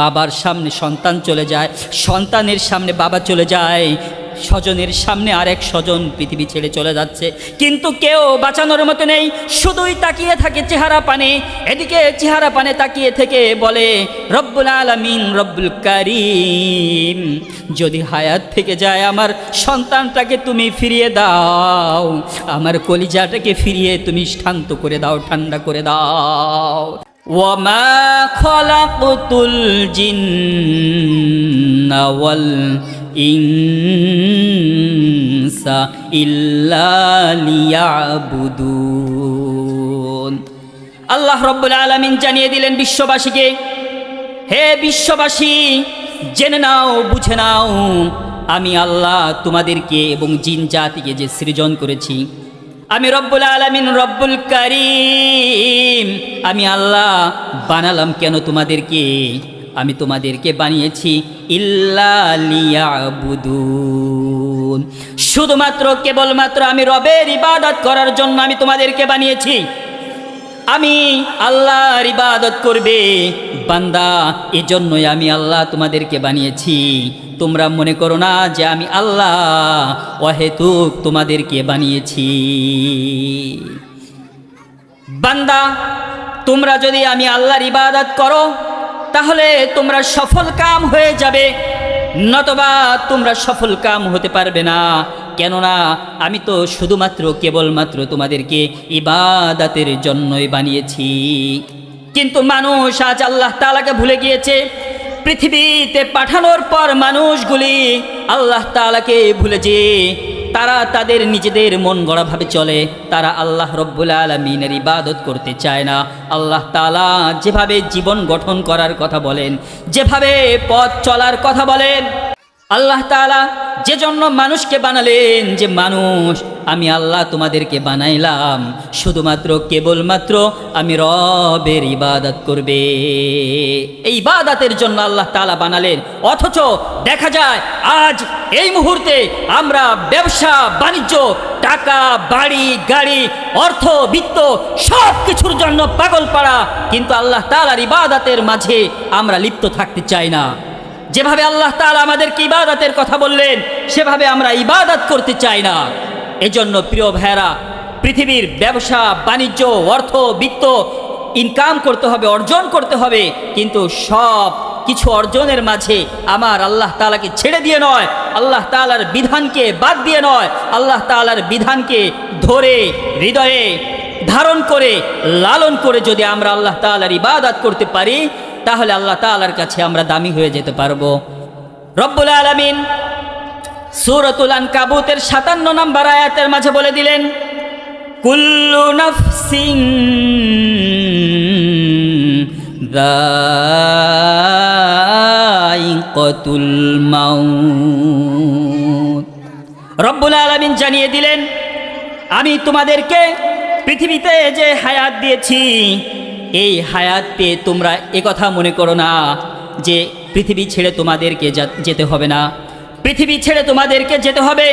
বাবার সামনে সন্তান চলে যায়, সন্তানের সামনে বাবা চলে যায়, স্বজনের সামনে আরেক স্বজন পৃথিবী ছেড়ে চলে যাচ্ছে। কিন্তু কেউ বাঁচানোর মতো নেই, শুধুই তাকিয়ে থাকে চেহারা পানে। এদিকে চেহারা পানে তাকিয়ে থেকে বলে, রব্বুল আলামিন, রব্বুল কারিম, যদি হায়াত থেকে যায় আমার সন্তানটাকে তুমি ফিরিয়ে দাও, আমার কলিজাটাকে ফিরিয়ে তুমি শান্ত করে দাও, ঠান্ডা করে দাও। وما خلقت الجن والإنس إلا ليعبدون আল্লাহ রব্বুল আলমিন জানিয়ে দিলেন বিশ্ববাসীকে হে বিশ্ববাসী জেনে নাও বুঝে নাও আমি আল্লাহ তোমাদেরকে এবং জিন জাতিকে যে সৃজন করেছি আমি রব্বুল আলমিন, রব্বুল করিম। আমি আল্লাহ বানালাম কেন তোমাদেরকে? আমি তোমাদেরকে বানিয়েছি ইল্লালিয়াবুদুন শুধুমাত্র, কেবলমাত্র আমি রবের ইবাদত করার জন্য আমি তোমাদেরকে বানিয়েছি। আমি আল্লাহর ইবাদত করবে। বান্দা, এজন্যই আমি আল্লাহ তোমাদেরকে বানিয়েছি। তোমরা মনে করো না যে আমি আল্লাহ, অহেতুক তোমাদেরকে বানিয়েছি। বান্দা, তোমরা যদি আমি আল্লাহর ইবাদত করো, তাহলে তোমরা সফল কাম হয়ে যাবে, নতবা তোমরা সফল কাম হতে পারবে না। কেননা আমি তো শুধুমাত্র কেবলমাত্র তোমাদেরকে ইবাদাতের জন্যই বানিয়েছি। কিন্তু মানুষ আজ আল্লাহ তালাকে ভুলে গিয়েছে। পৃথিবীতে পাঠানোর পর মানুষগুলি আল্লাহ তালাকে ভুলে যে তারা তাদের নিজেদের মন গড়াভাবে চলে। তারা আল্লাহ রব্বুল আলমিনের ইবাদত করতে চায় না। আল্লাহ তালা যেভাবে জীবন গঠন করার কথা বলেন, যেভাবে পথ চলার কথা বলেন আল্লাহ তালা যে জন্য মানুষকে বানালেন যে মানুষ, আমি আল্লাহ তোমাদেরকে বানাইলাম, শুধুমাত্র কেবলমাত্র আমি রবের ইবাদত করবে। এই ইবাদতের জন্য আল্লাহ তালা বানালেন, অথচ দেখা যায় আজ এই মুহূর্তে আমরা ব্যবসা, বাণিজ্য, টাকা, বাড়ি, গাড়ি, অর্থ, বিত্ত সব কিছুর জন্য পাগল পাড়া কিন্তু আল্লাহ তালার ইবাদতের মাঝে আমরা লিপ্ত থাকতে চাই না। যেভাবে আল্লাহ তাআলা আমাদেরকে ইবাদতের কথা বললেন, সেভাবে আমরা ইবাদত করতে চাই না। এজন্য প্রিয় ভাইরা পৃথিবীর ব্যবসা, বাণিজ্য, অর্থ, বিত্ত ইনকাম করতে হবে, অর্জন করতে হবে, কিন্তু সব কিছু অর্জনের মাঝে আমার আল্লাহ তাআলাকে ছেড়ে দিয়ে নয়, আল্লাহ তাআলার বিধানকে বাদ দিয়ে নয়, আল্লাহ তাআলার বিধানকে ধরে, হৃদয়ে ধারণ করে, লালন করে যদি আমরা আল্লাহ তাআলার ইবাদত করতে পারি তাহলে আল্লাহ তাআলার কাছে আমরা দামি হয়ে যেতে পারব। রব্বুল আলামিন সূরাতুল আনকাবুতের সাতান্ন নম্বর আয়াতের মাঝে বলে দিলেন, কুল্লু নাফসিন দাইকাতুল মাউত। রব্বুল আলামিন জানিয়ে দিলেন, আমি তোমাদেরকে পৃথিবীতে যে হায়াত দিয়েছি এই হায়াত পেয়ে তোমরা একথা মনে করো না যে পৃথিবী ছেড়ে তোমাদেরকে যেতে হবে না। পৃথিবী ছেড়ে তোমাদেরকে যেতে হবে,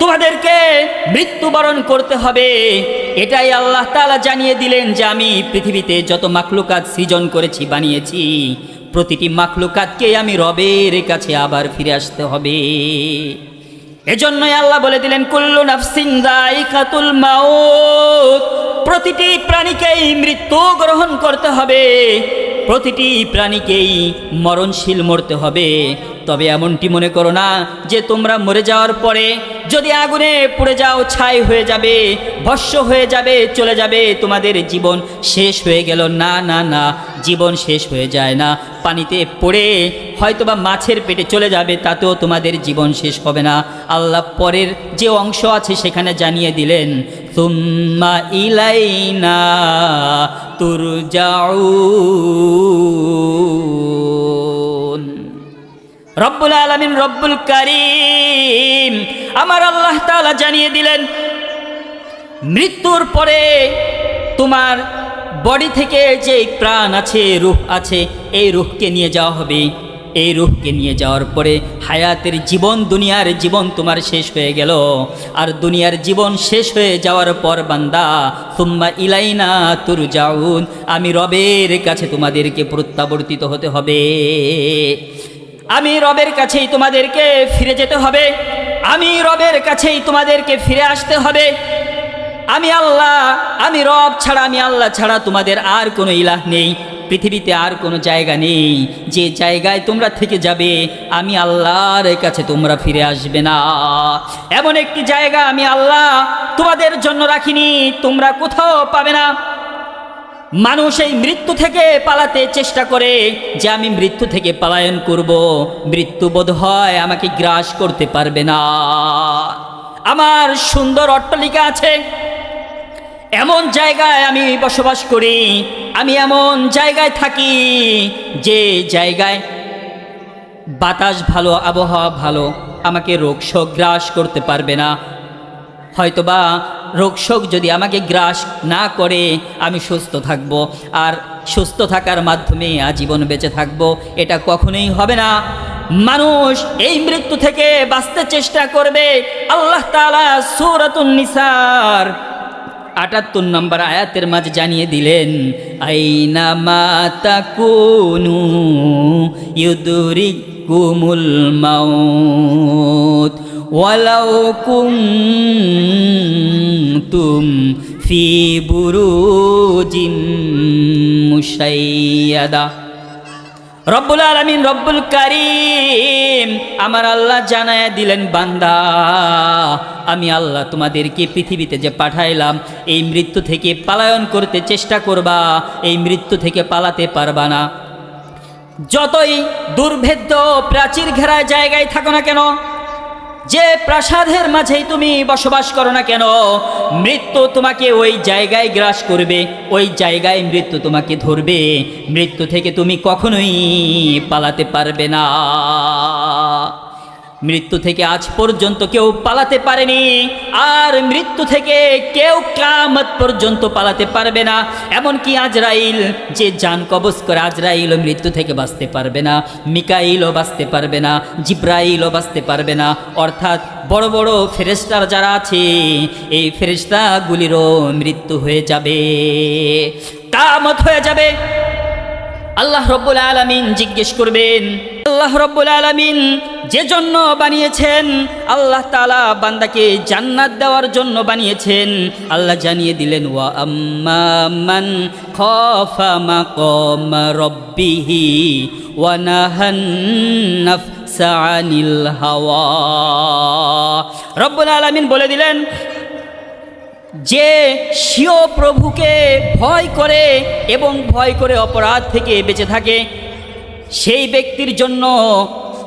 তোমাদেরকে মৃত্যুবরণ করতে হবে। এটাই আল্লাহ তাআলা জানিয়ে দিলেন যে আমি পৃথিবীতে যত মাখলুকাত সৃজন করেছি, বানিয়েছি, প্রতিটি মাখলুকাতকে আমি রবের কাছে আবার ফিরে আসতে হবে। এজন্যই আল্লাহ বলে দিলেন, কুল্লু নাফসিন দাইকাতুল মাউত, প্রতিটি প্রাণীকেই মৃত্যু গ্রহণ করতে হবে। প্রতিটি প্রাণীকেই মরণশীল মরতে হবে। তবে এমনটি মনে করো না যে তোমরা মরে যাওয়ার পরে যদি আগুনে পুড়ে যাও, ছাই হয়ে যাবে, ভস্য হয়ে যাবে, চলে যাবে, তোমাদের জীবন শেষ হয়ে গেল। না না না, জীবন শেষ হয়ে যায় না। পানিতে পড়ে হয়তোবা মাছের পেটে চলে যাবে, তাতেও তোমাদের জীবন শেষ হবে না। আল্লাহ পরের যে অংশ আছে সেখানে জানিয়ে দিলেন তুম্মা ইলাইনা তুরজাউন। রব্বুল আলমিন, রব্বুল করিম আমার আল্লাহ তালা জানিয়ে দিলেন, মৃত্যুর পরে তোমার বডি থেকে যে প্রাণ আছে, রূহ আছে, এই রূহকে নিয়ে যাওয়া হবে। এই রুহকে নিয়ে যাওয়ার পরে হায়াতের জীবন, দুনিয়ার জীবন তোমার শেষ হয়ে গেল। আর দুনিয়ার জীবন শেষ হয়ে যাওয়ার পর বান্দা তুম্মা ইলাইনা তুর যাউন আমি রবের কাছে তোমাদেরকে প্রত্যাবর্তিত হতে হবে। আমি রবের কাছেই তোমাদেরকে ফিরে যেতে হবে। আমি রবের কাছেই তোমাদেরকে ফিরে আসতে হবে। আমি আল্লাহ, আমি রব ছাড়া, আমি আল্লাহ ছাড়া তোমাদের আর কোনো ইলাহ নেই। পৃথিবীতে আর কোনো জায়গা নেই। যে জায়গায় তোমরা থেকে যাবে, আমি আল্লাহর কাছে তোমরা ফিরে আসবে না। এমন একটি জায়গা আমি আল্লাহ তোমাদের জন্য রাখিনি, তোমরা কোথাও পাবে না। মানুষ এই মৃত্যু থেকে পালাতে চেষ্টা করে যে আমি মৃত্যু থেকে পলায়ন করব। মৃত্যু বোধ হয় আমাকে গ্রাস করতে পারবে না। আমার সুন্দর অট্টালিকা আছে। এমন জায়গায় আমি বসবাস করি, আমি এমন জায়গায় থাকি যে জায়গায় বাতাস ভালো, আবহাওয়া ভালো, আমাকে রোগ শোক গ্রাস করতে পারবে না। হয়তোবা রোগ শোক যদি আমাকে গ্রাস না করে, আমি সুস্থ থাকব আর সুস্থ থাকার মাধ্যমে আজীবন বেঁচে থাকব, এটা কখনোই হবে না। মানুষ এই মৃত্যু থেকে বাঁচতে চেষ্টা করবে, আল্লাহ তালা সুরাতুন নিসার আটাত্তর নম্বর আয়াতের মাঝে জানিয়ে দিলেন, আইনা মাতা কুনু ইউদুরি কুমুল মাউত ওয়ালাউ কুনতুম ফি বুরুজিম মুশাইয়াদা। রব্বুল আলমিন, রব্বুল কারিম আমার আল্লাহ জানায় দিলেন, বান্দা, আমি আল্লাহ তোমাদেরকে পৃথিবীতে যে পাঠাইলাম, এই মৃত্যু থেকে পালায়ন করতে চেষ্টা করবা, এই মৃত্যু থেকে পালাতে পারবা না। যতই দুর্ভেদ্য, প্রাচীর ঘেরা জায়গায় থাকো না কেন যে প্রাসাদের মাঝেই তুমি বসবাস করো না কেন, মৃত্যু তোমাকে ওই জায়গায় গ্রাস করবে, ওই জায়গায় মৃত্যু তোমাকে ধরবে, মৃত্যু থেকে তুমি কখনোই পালাতে পারবে না। মৃত্যু থেকে আজ পর্যন্ত কেউ পালাতে পারেনি, আর মৃত্যু থেকে কেউ কামত পর্যন্ত পালাতে পারবে না। এমনকি আজরাইল, যে যান কবজ করে আজরাইলও মৃত্যু থেকে বাঁচতে পারবে না, মিকাইলও বাঁচতে পারবে না, জিব্রাইলও বাঁচতে পারবে না। অর্থাৎ বড় বড় ফেরেস্তার যারা আছে, এই ফেরেস্তাগুলিরও মৃত্যু হয়ে যাবে কামত হয়ে যাবে। আল্লাহ রব্বুল আলমিন জিজ্ঞেস করবেন আল্লাহ রব্বুল আলমিন যে জন্য বানিয়েছেন, আল্লাহ তালা বান্দাকে জান্নাত দেওয়ার জন্য বানিয়েছেন। আল্লাহ জানিয়ে দিলেন, ওয়া আম্মান খফা মাকাম রব্বিহি ওয়া নাহান নাফসা হাওয়া। রব্বুল আলমিন বলে দিলেন, যে স্বীয় প্রভুকে ভয় করে এবং ভয় করে অপরাধ থেকে বেঁচে থাকে সেই ব্যক্তির জন্য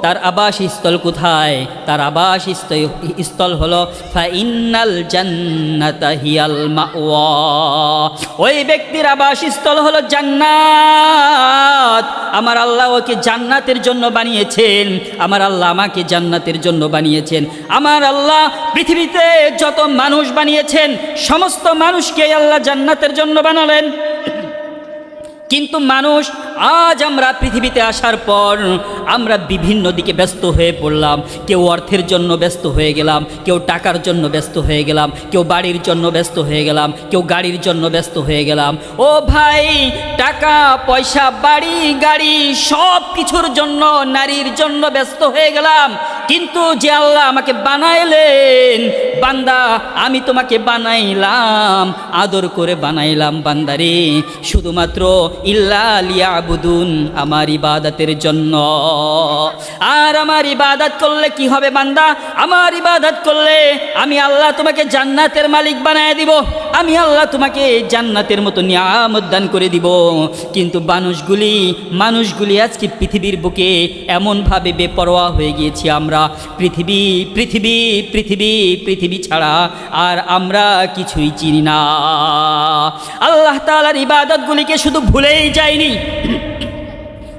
তার আবাস স্থল কোথায়? তার আবাস স্থ- স্থল হলো, ফাইনাল জান্নাতা হিয়াল মাওয়া। ওই ব্যক্তির আবাস স্থল হলো জান্নাত। আমার আল্লাহ ওকে জান্নাতের জন্য বানিয়েছেন। আমার আল্লাহ আমাকে জান্নাতের জন্য বানিয়েছেন। আমার আল্লাহ পৃথিবীতে যত মানুষ বানিয়েছেন, সমস্ত মানুষকে আল্লাহ জান্নাতের জন্য বানালেন। কিন্তু মানুষ আজ আমরা পৃথিবীতে আসার পর আমরা বিভিন্ন দিকে ব্যস্ত হয়ে পড়লাম। কেউ অর্থের জন্য ব্যস্ত হয়ে গেলাম, কেউ টাকার জন্য ব্যস্ত হয়ে গেলাম, কেউ বাড়ির জন্য ব্যস্ত হয়ে গেলাম, কেউ গাড়ির জন্য ব্যস্ত হয়ে গেলাম। ও ভাই, টাকা, পয়সা, বাড়ি, গাড়ি সব কিছুর জন্য, নারীর জন্য ব্যস্ত হয়ে গেলাম। কিন্তু যে আল্লাহ আমাকে বানাইলেন, বান্দা, আমি তোমাকে বানাইলাম, আদর করে বানাইলাম বান্দারে। শুধুমাত্র ইল্লা লিয়াবুদুন আমার ইবাদতের জন্য। আর আমার ইবাদত করলে কি হবে বান্দা? আমার ইবাদত করলে আমি আল্লাহ তোমাকে জান্নাতের মালিক বানায় দিব। আমি আল্লাহ তোমাকে জান্নাতের মতো নিয়ামত দান করে দিব। কিন্তু মানুষগুলি মানুষগুলি আজকে পৃথিবীর বুকে এমনভাবে বেপরোয়া হয়ে গিয়েছি আমরা। পৃথিবী পৃথিবী পৃথিবী পৃথিবী ছাড়া আর আমরা কিছুই চিনি না। আল্লাহ তালার ইবাদতগুলিকে শুধু ভুলেই যায়নি।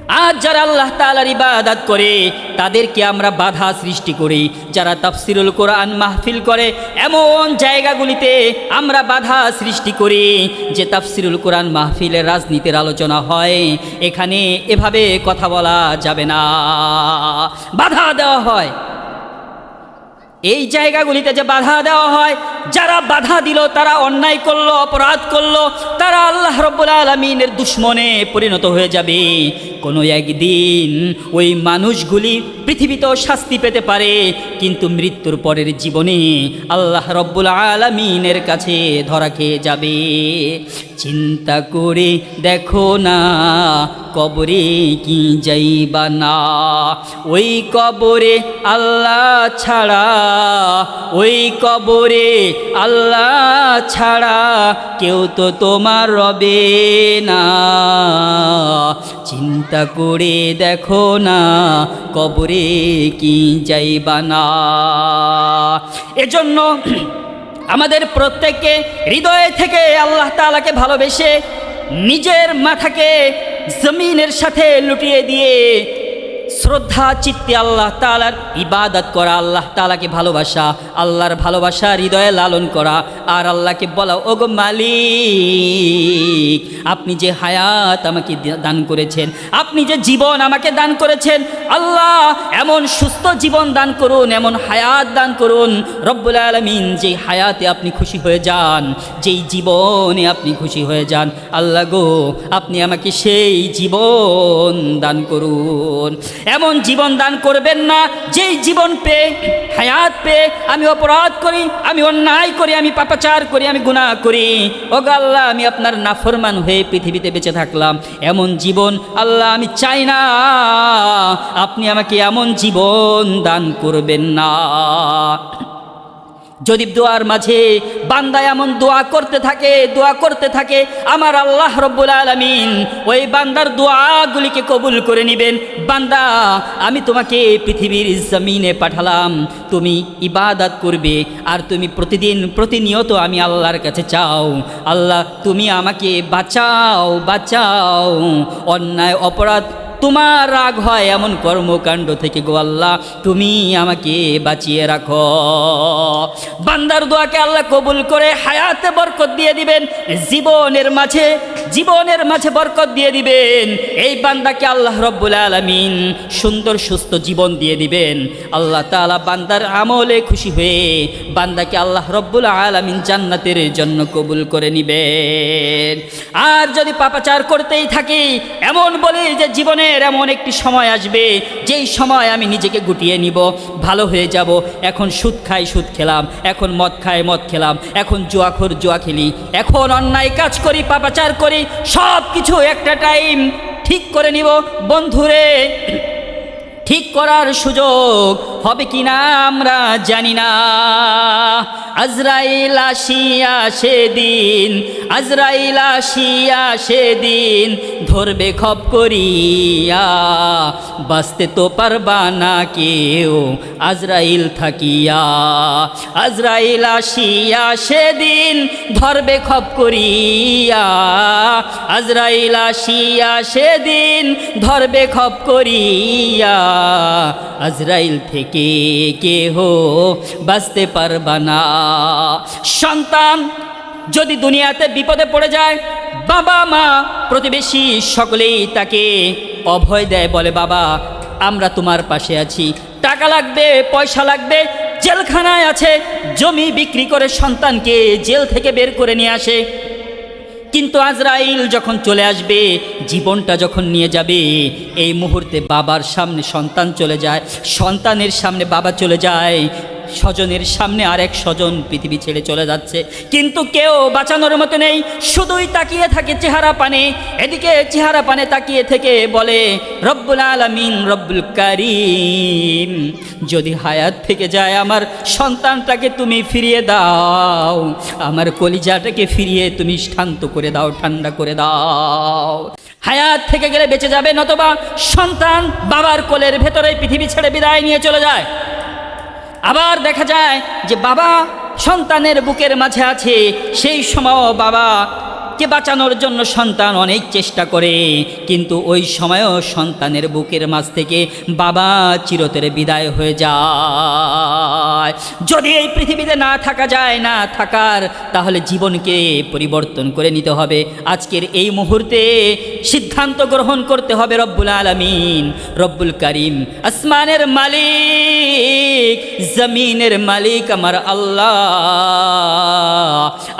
আজ যারা আল্লাহ তালার ইবাদাত করে, তাদেরকে আমরা বাধা সৃষ্টি করি। যারা তাফসিরুল কোরআন মাহফিল করে, এমন জায়গাগুলিতে আমরা বাধা সৃষ্টি করি যে তাফসিরুল কোরআন মাহফিলের রাজনীতির আলোচনা হয়। এখানে এভাবে কথা বলা যাবে না। বাধা দেওয়া হয়। এই জায়গাগুলিতে যে বাধা দেওয়া হয়, যারা বাধা দিল, তারা অন্যায় করল, অপরাধ করল, তারা আল্লাহ রব্বুল আলমিনের দুশ্মনে পরিণত হয়ে যাবে। কোনো একদিন ওই মানুষগুলি পৃথিবীতেও শাস্তি পেতে পারে, কিন্তু মৃত্যুর পরের জীবনে আল্লাহ রব্বুল আলমিনের কাছে ধরা খেয়ে যাবে। চিন্তা করে দেখো না, কবরে কি যাইবা না। ওই কবরে আল্লাহ ছাড়া ওই কবরে আল্লাহ ছাড়া কেউ তো তোমার রবে না। চিন্তা করে দেখো না কবরে কি যাইবা না। এজন্য আমাদের প্রত্যেককে হৃদয় থেকে আল্লাহ তালাকে ভালোবেসে নিজের মাথাকে জমিনের সাথে লুটিয়ে দিয়ে শ্রদ্ধা, চিত্তে আল্লাহ তালার ইবাদত করা, আল্লাহ তালাকে ভালোবাসা, আল্লাহর ভালোবাসা, হৃদয়ে লালন করা, আর আল্লাহকে বলা, ওগো মালিক, আপনি যে হায়াত আমাকে দান করেছেন, আপনি যে জীবন আমাকে দান করেছেন, আল্লাহ এমন সুস্থ জীবন দান করুন, এমন হায়াত দান করুন, রব্বুল আলমিন যেই হায়াতে আপনি খুশি হয়ে যান, যেই জীবনে আপনি খুশি হয়ে যান, আল্লাহ গো, আপনি আমাকে সেই জীবন দান করুন। এমন জীবন দান করবেন না, যেই জীবন পেয়ে, হায়াত পেয়ে আমি অপরাধ করি, আমি অন্যায় করি, আমি পাপাচার করি, আমি গুণা করি। ও আল্লাহ, আমি আপনার নাফরমান হয়ে পৃথিবীতে বেঁচে থাকলাম। এমন জীবন আল্লাহ, আমি চাই না। আপনি আমাকে এমন জীবন দান করবেন না। যদি দোয়ার মাঝে বান্দা এমন দোয়া করতে থাকে, দোয়া করতে থাকে, আমার আল্লাহ রব্বুল আলমিন ওই বান্দার দোয়াগুলিকে কবুল করে নেবেন। বান্দা, আমি তোমাকে পৃথিবীর জমিনে পাঠালাম, তুমি ইবাদাত করবে, আর তুমি প্রতিদিন প্রতিনিয়ত আমি আল্লাহর কাছে চাও। আল্লাহ, তুমি আমাকে বাঁচাও বাঁচাও। অন্যায়, অপরাধ তোমার রাগ হয় এমন কর্মকাণ্ড থেকে গো আল্লাহ, তুমি আমাকে বাঁচিয়ে রাখো। বান্দার দোয়াকে আল্লাহ কবুল করে হায়াতে বরকত দিয়ে দিবেন, জীবনের মাঝে জীবনের মাঝে বরকত দিয়ে দিবেন। এই বান্দাকে আল্লাহ রব্বুল আলমিন সুন্দর, সুস্থ জীবন দিয়ে দিবেন। আল্লাহ তালা বান্দার আমলে খুশি হয়ে বান্দাকে আল্লাহ রব্বুল আলমিন জান্নাতের জন্য কবুল করে নিবেন। আর যদি পাপাচার করতেই থাকি, এমন বলি যে জীবনের এমন একটি সময় আসবে, যেই সময় আমি নিজেকে গুটিয়ে নিব, ভালো হয়ে যাব। এখন সুদ খাই, সুদ খেলাম, এখন মদ খাই, মদ খেলাম, এখন জুয়াখোর, জুয়া খেলি, এখন অন্যায় কাজ করি, পাপাচার করি সব কিছু একটা টাইম ঠিক করে নিব। বন্ধুরে ঠিক করার সুযোগ হবে কি না আমরা জানি না। আজরাইল আসিয়া সেদিন, আজরাইল আসিয়া সেদিন ধরবে খপ করিয়া। বাঁচতে তো পারবা না কেউ আজরাইল থাকিয়া। আজরাইল আসিয়া সেদিন ধরবে খপ করিয়া। আজরাইল আসিয়া সেদিন ধরবে খপ করিয়া। আজরাইল থেকে কেহ বাঁচতে পারবা না। সন্তান যদি দুনিয়াতে বিপদে পড়ে যায়, বাবা মা প্রতিবেশী সকলেই তাকে অভয় দেয়, বলে, বাবা, আমরা তোমার পাশে আছি। টাকা লাগবে, পয়সা লাগবে, জেলখানায় আছে, জমি বিক্রি করে সন্তানকে জেল থেকে বের করে নিয়ে আসে। কিন্তু আজরাইল যখন চলে আসবে জীবনটা যখন নিয়ে যাবে, এই মুহূর্তে বাবার সামনে সন্তান চলে যায়, সন্তানের সামনে বাবা চলে যায়, স্বজনের সামনে আরেক স্বজন পৃথিবী ছেড়ে চলে যাচ্ছে। কিন্তু কেউ বাঁচানোর মতো নেই, শুধুই তাকিয়ে থাকে চেহারা পানে। এদিকে চেহারা পানে তাকিয়ে থেকে বলে, রব্বুল আলামিন, রব্বুল কারিম, যদি হায়াত থেকে যায় আমার সন্তানটাকে তুমি ফিরিয়ে দাও, আমার কলিজাটাকে ফিরিয়ে তুমি শান্ত করে দাও, ঠান্ডা করে দাও। হায়াত থেকে গেলে বেঁচে যাবে, নতবা সন্তান বাবার কোলের ভেতরে পৃথিবী ছেড়ে বিদায় নিয়ে চলে যায়। আবার দেখা যায় যে বাবা সন্তানের বুকের মাঝে আছে, সেই সময় বাবা কে বাঁচানোর জন্য সন্তান অনেক চেষ্টা করে। কিন্তু ওই সময়ও সন্তানের বুকের মাঝ থেকে বাবা চিরতরে বিদায় হয়ে যায়। যদি এই পৃথিবীতে না থাকা যায়, না থাকার, তাহলে জীবনকে পরিবর্তন করে নিতে হবে। আজকের এই মুহূর্তে সিদ্ধান্ত গ্রহণ করতে হবে রব্বুল আলমিন। রব্বুল করিম আসমানের মালিক, জমিনের মালিক আমার আল্লাহ।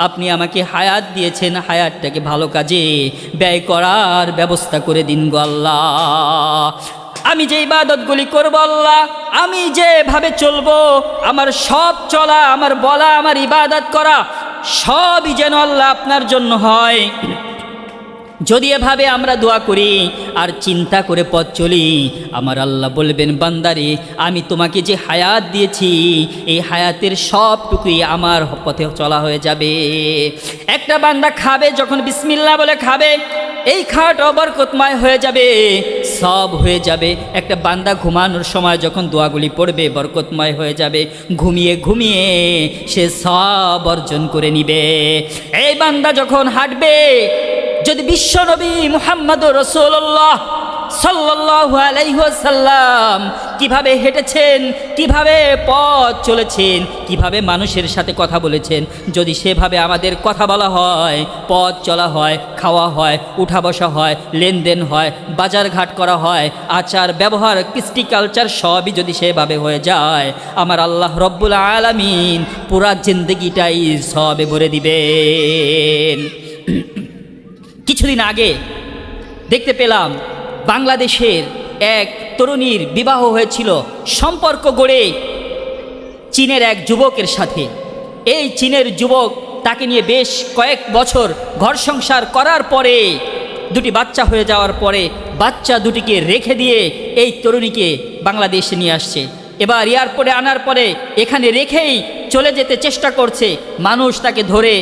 আপনি আমাকে হায়াত দিয়েছেন হায়াতটাকে ভালো কাজে ব্যয় করার ব্যবস্থা করে দিন গো আল্লাহ। আমি যে ইবাদতগুলি করব আল্লাহ, আমি যেভাবে চলবো, আমার সব চলা, আমার বলা, আমার ইবাদত করা, সবই যেন আল্লাহ আপনার জন্য হয়। যদি এভাবে আমরা দোয়া করি আর চিন্তা করে পথ চলি, আমার আল্লাহ বলবেন, বান্দারে, আমি তোমাকে যে হায়াত দিয়েছি, এই হায়াতের সবটুকুই আমার পথে চলা হয়ে যাবে। একটা বান্দা খাবে, যখন বিসমিল্লা বলে খাবে, এই খাওয়াটা বরকতময় হয়ে যাবে, সব হয়ে যাবে। একটা বান্দা ঘুমানোর সময় যখন দোয়াগুলি পড়বে, বরকতময় হয়ে যাবে। ঘুমিয়ে ঘুমিয়ে সে সব অর্জন করে নিবে। এই বান্দা যখন হাঁটবে যদি বিশ্বনবী মুহাম্মদ রসুল্লাহ ওয়াসাল্লাম কীভাবে হেঁটেছেন, কীভাবে পথ চলেছেন, কীভাবে মানুষের সাথে কথা বলেছেন, যদি সেভাবে আমাদের কথা বলা হয়, পথ চলা হয়, খাওয়া হয়, উঠা বসা হয়, লেনদেন হয়, বাজার ঘাট করা হয়, আচার, ব্যবহার, কৃষ্টি কালচার সবই যদি সেভাবে হয়ে যায়, আমার আল্লাহ রব্বুল আলামিন পুরা জিন্দগিটাই সবে ভরে দিবেন। কিছুদিন আগে দেখতে পেলাম বাংলাদেশের এক তরুণীর বিবাহ হয়েছিল সম্পর্ক গড়ে চীনের এক যুবকের সাথে। এই চীনের যুবক তাকে নিয়ে বেশ কয়েক বছর ঘর সংসার করার পরে দুটি বাচ্চা হয়ে যাওয়ার পরে বাচ্চা দুটিকে রেখে দিয়ে এই তরুণীকে বাংলাদেশে নিয়ে আসছে। এবার এয়ারপোর্টে আনার পরে এখানে রেখেই চলে যেতে চেষ্টা করছে। মানুষ তাকে ধরে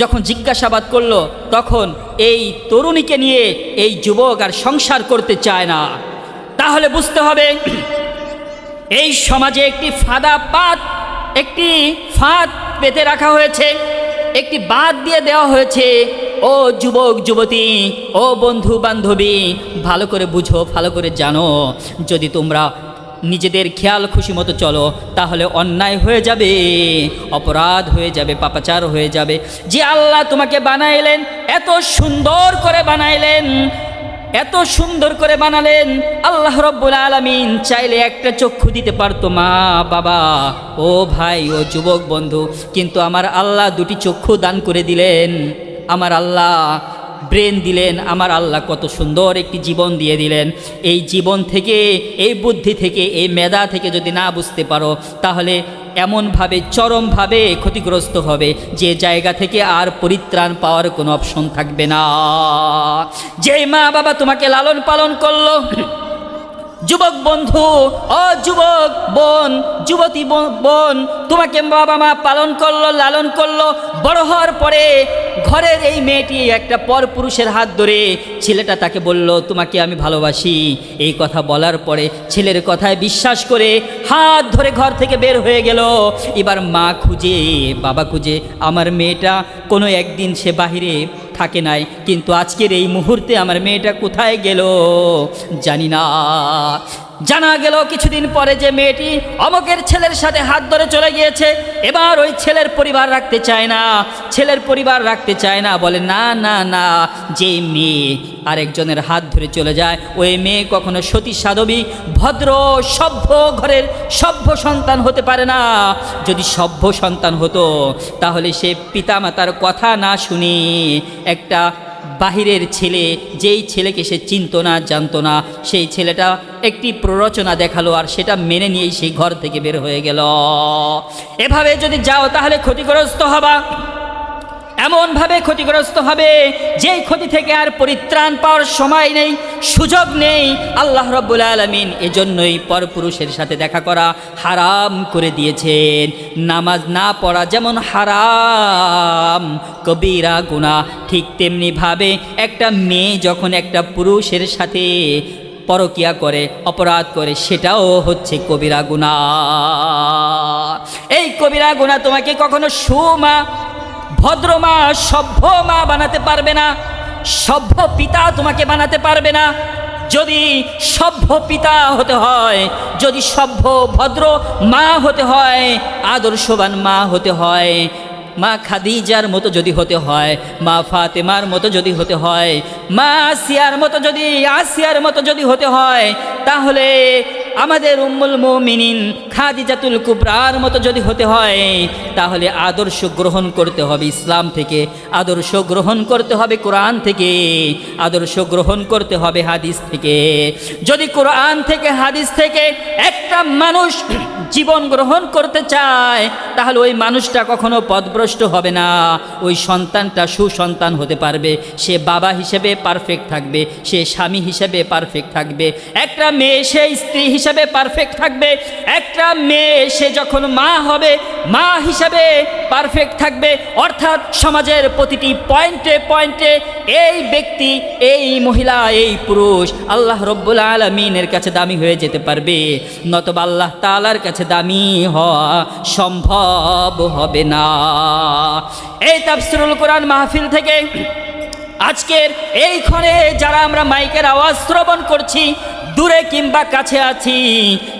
যখন জিজ্ঞাসাবাদ করল, তখন এই তরুণীকে নিয়ে এই যুবক আর সংসার করতে চায় না। তাহলে বুঝতে হবে, এই সমাজে একটি ফাঁদা পাত, একটি ফাঁদ পেতে রাখা হয়েছে, একটি বাদ দিয়ে দেওয়া হয়েছে। ও যুবক, যুবতী, ও বন্ধু বান্ধবী ভালো করে বুঝো, ভালো করে জানো। যদি তোমরা নিজেদের খেয়াল খুশি মতো চলো, তাহলে অন্যায় হয়ে যাবে, অপরাধ হয়ে যাবে, পাপাচার হয়ে যাবে। যে আল্লাহ তোমাকে বানাইলেন, এত সুন্দর করে বানাইলেন, এত সুন্দর করে বানালেন, আল্লাহ রব্বুল আলমিন চাইলে একটা চক্ষু দিতে পারতো মা, বাবা, ও ভাই, ও যুবক, বন্ধু। কিন্তু আমার আল্লাহ দুটি চক্ষু দান করে দিলেন। আমার আল্লাহ ব্রেন দিলেন, আমার আল্লাহ কত সুন্দর একটি জীবন দিয়ে দিলেন। এই জীবন থেকে, এই বুদ্ধি থেকে, এই মেধা থেকে যদি না বুঝতে পারো, তাহলে এমনভাবে, চরমভাবে ক্ষতিগ্রস্ত হবে। যে জায়গা থেকে আর পরিত্রাণ পাওয়ার কোনো অপশন থাকবে না। যেই মা বাবা তোমাকে লালন পালন করল যুবক বন্ধু ও যুবক বোন, যুবতী বোন, তোমাকে বাবা মা পালন করল, লালন করল। বড় হওয়ার পরে ঘরের এই মেয়েটি একটা পর পুরুষের হাত ধরে ছেলেটা তাকে বলল, তোমাকে আমি ভালোবাসি। এই কথা বলার পরে ছেলের কথায় বিশ্বাস করে হাত ধরে ঘর থেকে বের হয়ে গেল। এবার মা খুঁজে, বাবা খুঁজে, আমার মেয়েটা কোনো একদিন সে বাহিরে থাকে নাই। কিন্তু আজকের এই মুহূর্তে আমার মেয়েটা কোথায় গেল? জানি না। জানা গেল কিছুদিন পরে যে মেয়েটি অমকের ছেলের সাথে হাত ধরে চলে গিয়েছে, এবার ওই ছেলের পরিবার রাখতে চায় না। ছেলের পরিবার রাখতে চায় না, বলে, না না না, যে মেয়ে আরেকজনের হাত ধরে চলে যায়, ওই মেয়ে কখনো সতী, সাধবী, ভদ্র, সভ্য ঘরের সভ্য সন্তান হতে পারে না। যদি সভ্য সন্তান হতো, তাহলে সে পিতামাতার কথা না শুনে একটা বাহিরের ছেলে, যেই ছেলেকে সে চিনত না, জানত না, সেই ছেলেটা একটি প্ররোচনা দেখাল আর সেটা মেনে নিয়েই সেই ঘর থেকে বের হয়ে গেল। এভাবে যদি যাও তাহলে ক্ষতিগ্রস্ত হবা। এমনভাবে ক্ষতিগ্রস্ত হবে, যেই ক্ষতি থেকে আর পরিত্রাণ পাওয়ার সময় নেই, সুযোগ নেই। আল্লাহ রব্বুল আলমিন এজন্যই পরপুরুষের সাথে দেখা করা হারাম করে দিয়েছেন। নামাজ না পড়া যেমন হারাম, কবিরা গুণা ঠিক তেমনিভাবে একটা মেয়ে যখন একটা পুরুষের সাথে পরকিয়া করে, অপরাধ করে, সেটাও হচ্ছে কবিরা গুণা এই কবিরা গুণা তোমাকে কখনো সুমা ভদ্র মা, সভ্য মা বানাতে পারবে না। সভ্য পিতা তোমাকে বানাতে পারবে না। যদি সভ্য পিতা হতে হয়, যদি সভ্য ভদ্র মা হতে হয়, আদর্শবান মা হতে হয়, মা খাদিজার মতো যদি হতে হয়, মা ফাতেমার মতো যদি হতে হয়, মা আসিয়ার মতো যদি, আসিয়ার মতো যদি হতে হয়, তাহলে আমাদের উম্মুল মুমিনিন খাদিজাতুল কুবরার মতো যদি হতে হয়, তাহলে আদর্শ গ্রহণ করতে হবে ইসলাম থেকে, আদর্শ গ্রহণ করতে হবে কোরআন থেকে, আদর্শ গ্রহণ করতে হবে হাদিস থেকে। যদি কোরআন থেকে, হাদিস থেকে একটা মানুষ জীবন গ্রহণ করতে চায়, তাহলে ওই মানুষটা কখনো পদভ্রষ্ট হবে না। ওই সন্তানটা সুসন্তান হতে পারবে, সে বাবা হিসেবে পারফেক্ট থাকবে, সে স্বামী হিসেবে পারফেক্ট থাকবে। একটা মেয়ে, সে স্ত্রী হিসেবে পারফেক্ট থাকবে। একটা মেয়ে, সে যখন মা হবে, মা হিসাবে পারফেক্ট থাকবে। অর্থাৎ সমাজের প্রতিটি পয়েন্টে পয়েন্টে এই ব্যক্তি, এই মহিলা, এই পুরুষ আল্লাহ রব্বুল আলমিনের কাছে দামি হয়ে যেতে পারবে। নতবা আল্লাহ তালার কাছে দামি হওয়া সম্ভব হবে না। এই তাফসিরুল কোরআন মাহফিল থেকে আজকের এইখানে যারা আমরা মাইকের আওয়াজ শ্রবণ করছি দূরে কিংবা কাছে আছি,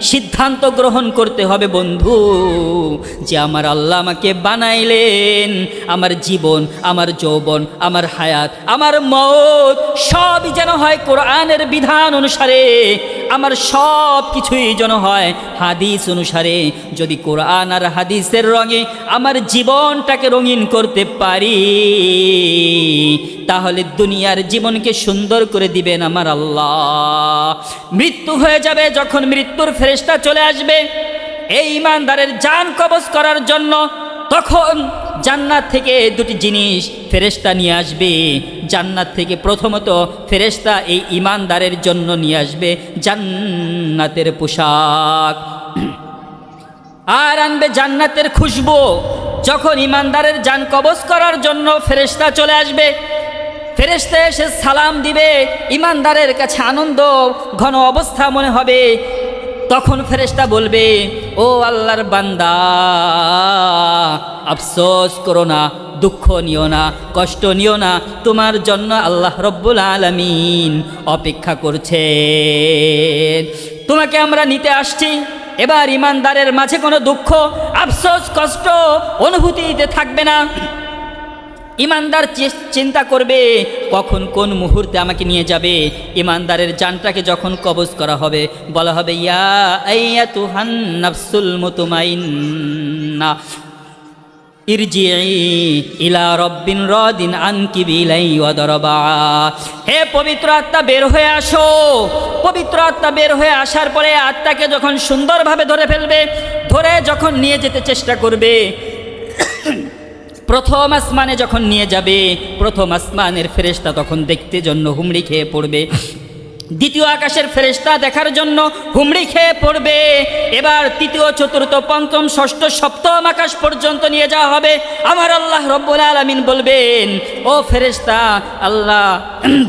সিদ্ধান্ত গ্রহণ করতে হবে বন্ধু। যে আমার আল্লাহ আমাকে বানাইলেন, আমার জীবন, আমার যৌবন, আমার হায়াত, আমার মত, সবই যেন হয় কোরআনের বিধান অনুসারে। আমার সব কিছুই যেন হয়। হাদিস অনুসারে যদি কোরআন আর হাদিসের রঙে আমার জীবনটাকে রঙিন করতে পারি, তাহলে দুনিয়ার জীবনকে সুন্দর করে দিবেন আমার আল্লাহ। মৃত্যু হয়ে যাবে যখন মৃত্যুর ফেরেশতা চলে আসবে। এই ইমানদারের জান কবজ করার জন্য তখন জান্নাত থেকে দুটি জিনিস ফেরেশতা নিয়ে আসবে। জান্নাত থেকে প্রথমত ফেরেশতা এই ইমানদারের জন্য নিয়ে আসবে জান্নাতের পোশাক। আর আনবে জান্নাতের খুশবু। যখন ইমানদারের যান কবজ করার জন্য ফেরেশতা চলে আসবে, ফেরেশতা এসে সালাম দিবে। ইমানদারের কাছে আনন্দ, ঘন অবস্থা মনে হবে। তখন ফেরেশতা বলবে, ও আল্লাহর বান্দা, আফসোস করো না, দুঃখ নিও না, কষ্ট নিও না, তোমার জন্য আল্লাহ রব্বুল আলমিন অপেক্ষা করছে তোমাকে আমরা নিতে আসছি। এবার ইমানদারের মাঝে কোনো দুঃখ, আফসোস, কষ্ট, অনুভূতিতে থাকবে না। ইমানদার চিন্তা করবে, কখন কোন মুহূর্তে আমাকে নিয়ে যাবে। ইমানদারের জানটাকে যখন কবজ করা হবে, বলা হবে, ইয়া আইয়াতুহান নাফসুল মুতমাইন্না ইলা রব্বিন রদিন আনকি বিলাই ওয়াদরবা হে পবিত্র আত্মা, বের হয়ে আসো। পবিত্র আত্মা বের হয়ে আসার পরে আত্মাকে যখন সুন্দরভাবে ধরে ফেলবে, ধরে যখন নিয়ে যেতে চেষ্টা করবে প্রথম আসমানে যখন নিয়ে যাবে, প্রথম আসমানের ফেরেশতা তখন দেখতে জন্য হুমড়ি খেয়ে পড়বে। দ্বিতীয় আকাশের ফেরেশতা দেখার জন্য হুমড়ি খেয়ে পড়বে। এবার তৃতীয়, চতুর্থ, পঞ্চম, ষষ্ঠ, সপ্তম আকাশ পর্যন্ত নিয়ে যাওয়া হবে। আমার আল্লাহ রব্বুল আলমিন বলবেন, ও ফেরেশতা, আল্লাহ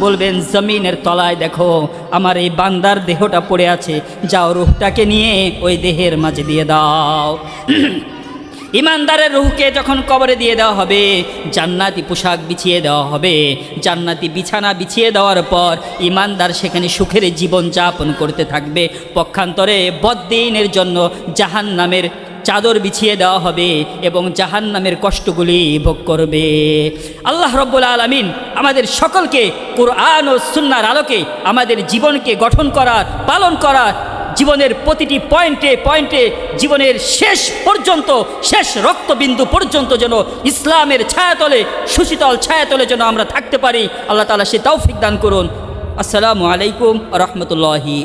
বলবেন, জমিনের তলায় দেখো, আমার এই বান্দার দেহটা পড়ে আছে। যাও রুহটাকে নিয়ে ওই দেহের মাঝে দিয়ে দাও। ইমানদারের রুহকে যখন কবরে দিয়ে দেওয়া হবে, জান্নাতি পোশাক বিছিয়ে দেওয়া হবে, জান্নাতি বিছানা বিছিয়ে দেওয়ার পর ইমানদার সেখানে সুখের জীবন যাপন করতে থাকবে। পক্ষান্তরে বদ্দিনের জন্য জাহান নামের চাদর বিছিয়ে দেওয়া হবে এবং জাহান নামের কষ্টগুলি ভোগ করবে। আল্লাহ রব্বুল আলমিন আমাদের সকলকে কোরআন ও সুন্নার আলোকে আমাদের জীবনকে গঠন করার, পালন করার জীবনের প্রতিটি পয়েন্টে পয়েন্টে জীবনের শেষ পর্যন্ত, শেষ রক্তবিন্দু পর্যন্ত যেন ইসলামের ছায়াতলে, সুশীতল ছায়াতলে যেন আমরা থাকতে পারি। আল্লাহ তালা সে তৌফিক দান করুন। আসসালামু আলাইকুম রহমতুল্লাহি